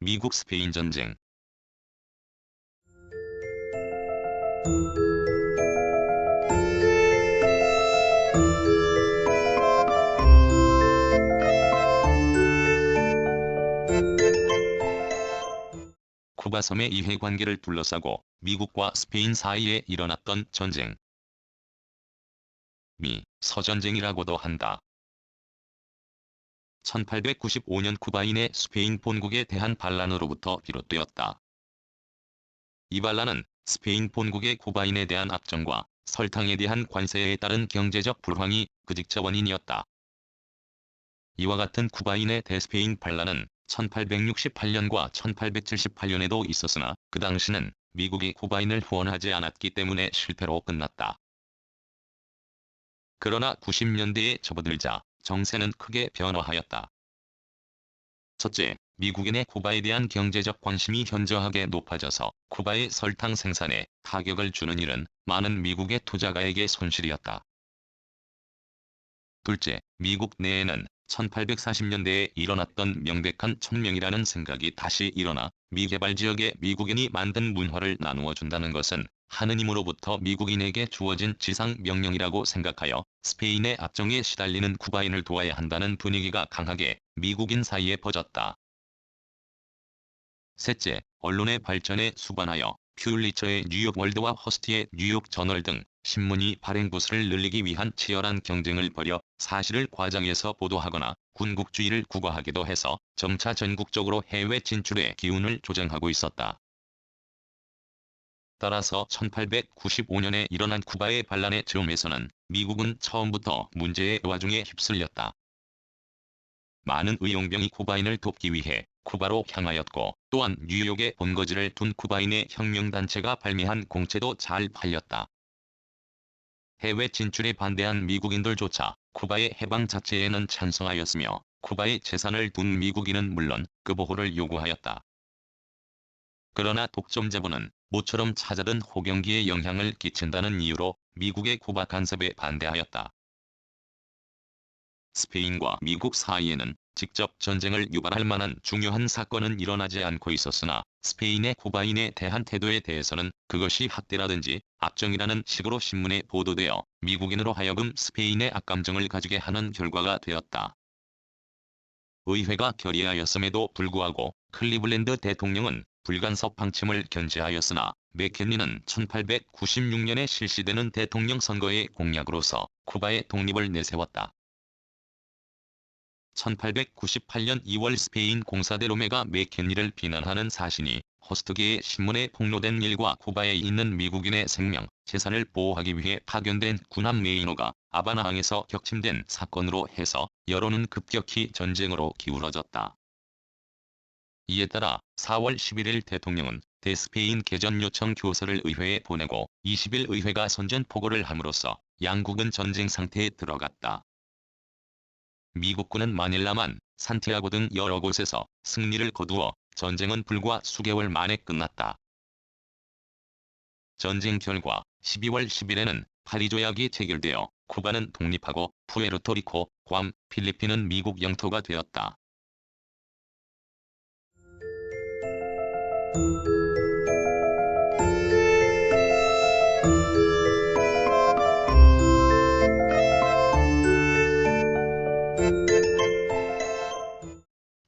미국 스페인 전쟁 쿠바 섬의 이해관계를 둘러싸고 미국과 스페인 사이에 일어났던 전쟁. 미, 서전쟁이라고도 한다. 1895년 쿠바인의 스페인 본국에 대한 반란으로부터 비롯되었다. 이 반란은 스페인 본국의 쿠바인에 대한 압정과 설탕에 대한 관세에 따른 경제적 불황이 그 직접 원인이었다. 이와 같은 쿠바인의 대스페인 반란은 1868년과 1878년에도 있었으나 그 당시는 미국이 쿠바인을 후원하지 않았기 때문에 실패로 끝났다. 그러나 90년대에 접어들자 정세는 크게 변화하였다. 첫째, 미국인의 쿠바에 대한 경제적 관심이 현저하게 높아져서 쿠바의 설탕 생산에 타격을 주는 일은 많은 미국의 투자가에게 손실이었다. 둘째, 미국 내에는 1840년대에 일어났던 명백한 천명이라는 생각이 다시 일어나 미개발 지역에 미국인이 만든 문화를 나누어 준다는 것은 하느님으로부터 미국인에게 주어진 지상 명령이라고 생각하여 스페인의 압정에 시달리는 쿠바인을 도와야 한다는 분위기가 강하게 미국인 사이에 퍼졌다. 셋째, 언론의 발전에 수반하여 퓰리처의 뉴욕 월드와 허스티의 뉴욕 저널 등 신문이 발행 부수를 늘리기 위한 치열한 경쟁을 벌여 사실을 과장해서 보도하거나 군국주의를 국어하기도 해서 점차 전국적으로 해외 진출의 기운을 조정하고 있었다. 따라서 1895년에 일어난 쿠바의 반란의 즈음에서는 미국은 처음부터 문제의 와중에 휩쓸렸다. 많은 의용병이 쿠바인을 돕기 위해 쿠바로 향하였고 또한 뉴욕에 본거지를 둔 쿠바인의 혁명단체가 발매한 공채도 잘 팔렸다. 해외 진출에 반대한 미국인들조차 쿠바의 해방 자체에는 찬성하였으며 쿠바의 재산을 둔 미국인은 물론 그 보호를 요구하였다. 그러나 독점자본은 모처럼 찾아든 호경기에 영향을 끼친다는 이유로 미국의 쿠바 간섭에 반대하였다. 스페인과 미국 사이에는 직접 전쟁을 유발할 만한 중요한 사건은 일어나지 않고 있었으나 스페인의 쿠바인에 대한 태도에 대해서는 그것이 학대라든지 압정이라는 식으로 신문에 보도되어 미국인으로 하여금 스페인의 악감정을 가지게 하는 결과가 되었다. 의회가 결의하였음에도 불구하고 클리블랜드 대통령은 불간섭 방침을 견제하였으나 맥켄리는 1896년에 실시되는 대통령 선거의 공약으로서 쿠바의 독립을 내세웠다. 1898년 2월 스페인 공사대 로메가 맥켄리를 비난하는 사신이 호스트계의 신문에 폭로된 일과 쿠바에 있는 미국인의 생명, 재산을 보호하기 위해 파견된 군함 메이노가 아바나항에서 격침된 사건으로 해서 여론은 급격히 전쟁으로 기울어졌다. 이에 따라 4월 11일 대통령은 대스페인 개전 요청 교서를 의회에 보내고 20일 의회가 선전포고를 함으로써 양국은 전쟁 상태에 들어갔다. 미국군은 마닐라만, 산티아고 등 여러 곳에서 승리를 거두어 전쟁은 불과 수개월 만에 끝났다. 전쟁 결과 12월 10일에는 파리 조약이 체결되어 쿠바는 독립하고 푸에르토리코, 괌, 필리핀은 미국 영토가 되었다.